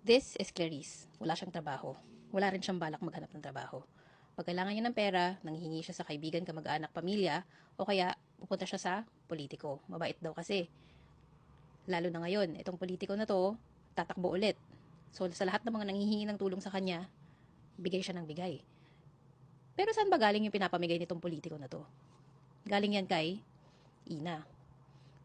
This is Clarice. Wala siyang trabaho. Wala rin siyang balak maghanap ng trabaho. Pag kailangan niya ng pera, nanghihingi siya sa kaibigan, kamag-anak, pamilya, o kaya pupunta siya sa politiko. Mabait daw kasi. Lalo na ngayon, itong politiko na to, tatakbo ulit. So, sa lahat ng mga nanghihingi ng tulong sa kanya, bigay siya ng bigay. Pero saan ba galing yung pinapamigay nitong politiko na to? Galing yan kay Ina.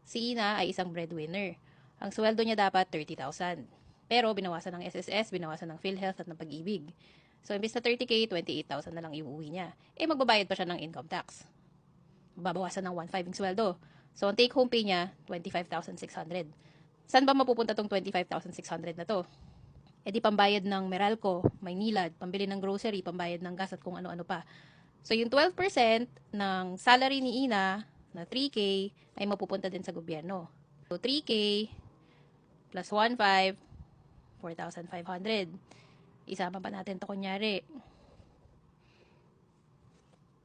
Si Ina ay isang breadwinner. Ang sweldo niya dapat 30,000. Pero binawasan ng SSS, binawasan ng PhilHealth at ng pag-ibig. So, imbis na 30k, 28,000 na lang iuwi niya. Eh, magbabayad pa siya ng income tax. Babawasan ng 1.5 yung sweldo. So, ang take-home pay niya, 25,600. Saan ba mapupunta tong 25,600 na to? Eh di pambayad ng Meralco, Maynilad, pambili ng grocery, pambayad ng gas at kung ano-ano pa. So, yung 12% ng salary ni Ina na 3K ay mapupunta din sa gobyerno. So, 3K plus 1.5, 4,500. Isama pa natin to kunyari.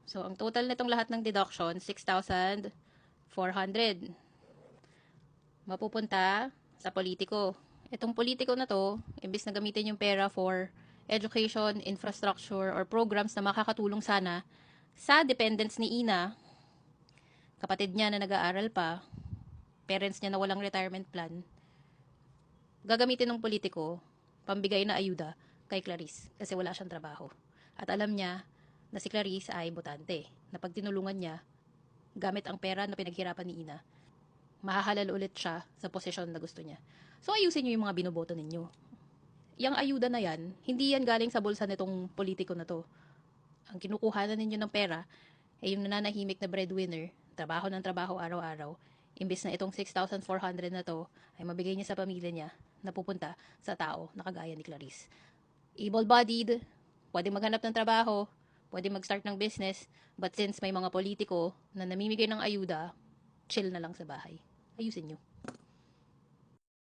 So, ang total nitong lahat ng deduction, 6,400. Mapupunta sa politiko. Itong politiko na to, imbis na gamitin yung pera for education, infrastructure, or programs na makakatulong sana sa dependents ni Ina, kapatid niya na nag-aaral pa, parents niya na walang retirement plan, gagamitin ng politiko, pambigay na ayuda kay Clarice kasi wala siyang trabaho. At alam niya na si Clarice ay botante, na pag tinulungan niya, gamit ang pera na pinaghirapan ni Ina, mahahalal ulit siya sa posisyon na gusto niya. So ayusin niyo yung mga binoboto ninyo. Yang ayuda na yan, hindi yan galing sa bulsa nitong politiko na to. Ang kinukuha na ninyo ng pera, ay yung nananahimik na breadwinner, trabaho ng trabaho araw-araw, imbis na itong 6,400 na to, ay mabigay niya sa pamilya niya na pupunta sa tao na kagaya ni Clarice. Able-bodied, pwede maghanap ng trabaho, pwede mag-start ng business, but since may mga politiko na namimigay ng ayuda, chill na lang sa bahay. Ayusin nyo.